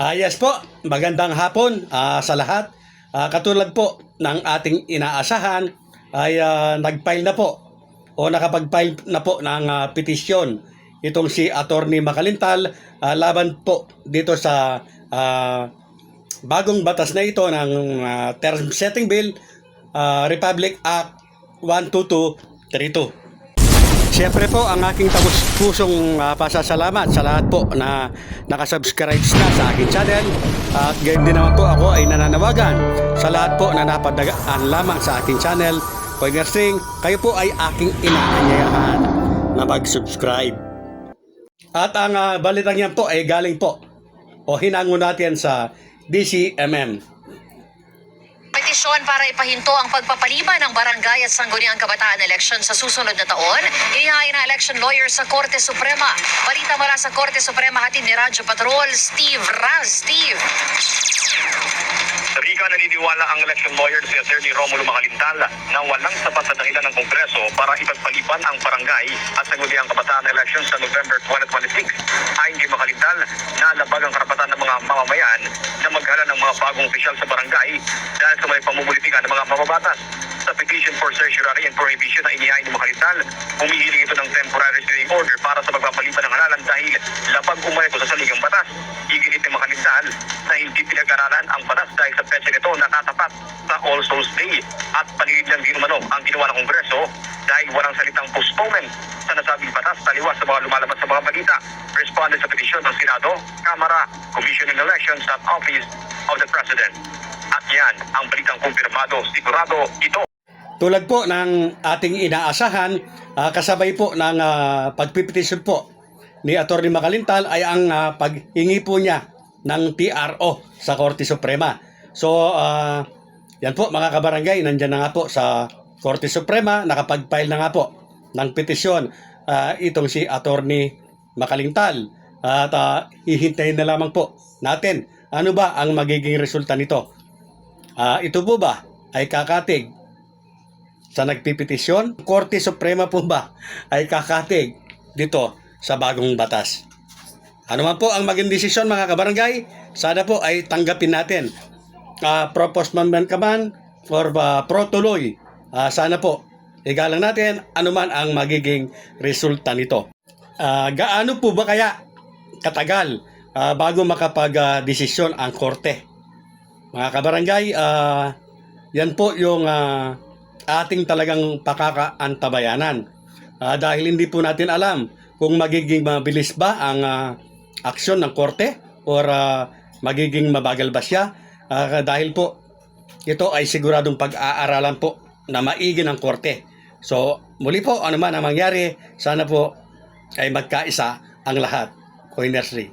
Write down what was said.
Ah, yes po, magandang hapon ah, sa lahat. Ah, katulad po ng ating inaasahan ay ah, nag-file na po o nakapag-file na po ng ah, petisyon itong si Attorney Makalintal ah, laban po dito sa ah, bagong batas na ito ng ah, Term Setting Bill ah, Republic Act 12232. Siyempre po, ang aking tagus pusong ah, pasasalamat sa lahat po na nakasubscribe na sa aking channel. At gayon din naman po ako ay nananawagan sa lahat po na napadagaan lamang sa aking channel. Pointer Sing, kayo po ay aking inaanyayahan na mag-subscribe. At ang ah, balitang yan po ay galing po o hinango natin sa DCMM. Petisyon para ipahinto ang pagpapalima ng barangay at sangguniang kabataan election sa susunod na taon, inihain ng election lawyer sa Korte Suprema. Balita mula sa Korte Suprema hatid ni Radyo Patrol, Steve Raz. Steve. Rika naniniwala ang election lawyer si Attorney Romulo Macalintal na walang sapat na dahilan ng Kongreso para ipagpaliban ang barangay at sangguniang kabataan election sa November 2026. Ayon kay Macalintal, nalabag ang karapatan ng mga mamamayan na maghala ng mga bagong opisyal sa barangay dahil sa may pamumulitika ng mga mababatas. Sa petition for certiorari and prohibition na inihain ni Macalintal, humihiling ito ng temporary restraining order para sa pagpapaliban ng halalan dahil labag umay ito sa saligang batas. Iginit ni Macalintal na hindi pinag-aralan ang batas dahil sa petsa nito nakatapat sa All Souls Day at panilid lang din umano ang ginawa ng Kongreso dahil walang salitang postponement sa nasabing batas taliwas sa mga lumalabas. Responded sa Senado, Kamara, Commission on Elections at Office of the President. At yan ang balitang kumpirmado, sigurado ito. Tulad po ng ating inaasahan, ah, kasabay po ng ah, pagpipetisyon po ni Atty. Makalintal ay ang ah, paghingi po niya ng TRO sa Korte Suprema. So, ah, yan po mga kabarangay, nandyan na nga po sa Korte Suprema, nakapag-file na nga po ng petisyon ah, itong si Atty. Makalintal. At ah, hihintayin na lamang po natin ano ba ang magiging resulta nito. Ah, ito po ba ay kakatig sa nagpipetisyon, Korte Suprema po ba ay kakatig dito sa bagong batas? Ano man po ang maging desisyon mga kabarangay, sana po ay tanggapin natin. Uh, proposed amendment ka man or uh, pro tuloy, ah, sana po igalang natin ano man ang magiging resulta nito. Ah, gaano po ba kaya katagal ah, bago makapag-desisyon ang korte? Mga kabarangay, ah, yan po yung ah, ating talagang pakakaantabayanan. Ah, dahil hindi po natin alam kung magiging mabilis ba ang ah, aksyon ng korte or ah, magiging mabagal ba siya. Ah, dahil po ito ay siguradong pag-aaralan po na maigi ng korte. So muli po ano man ang mangyari, sana po ay magkaisa ang lahat. કોઈનરશ્રી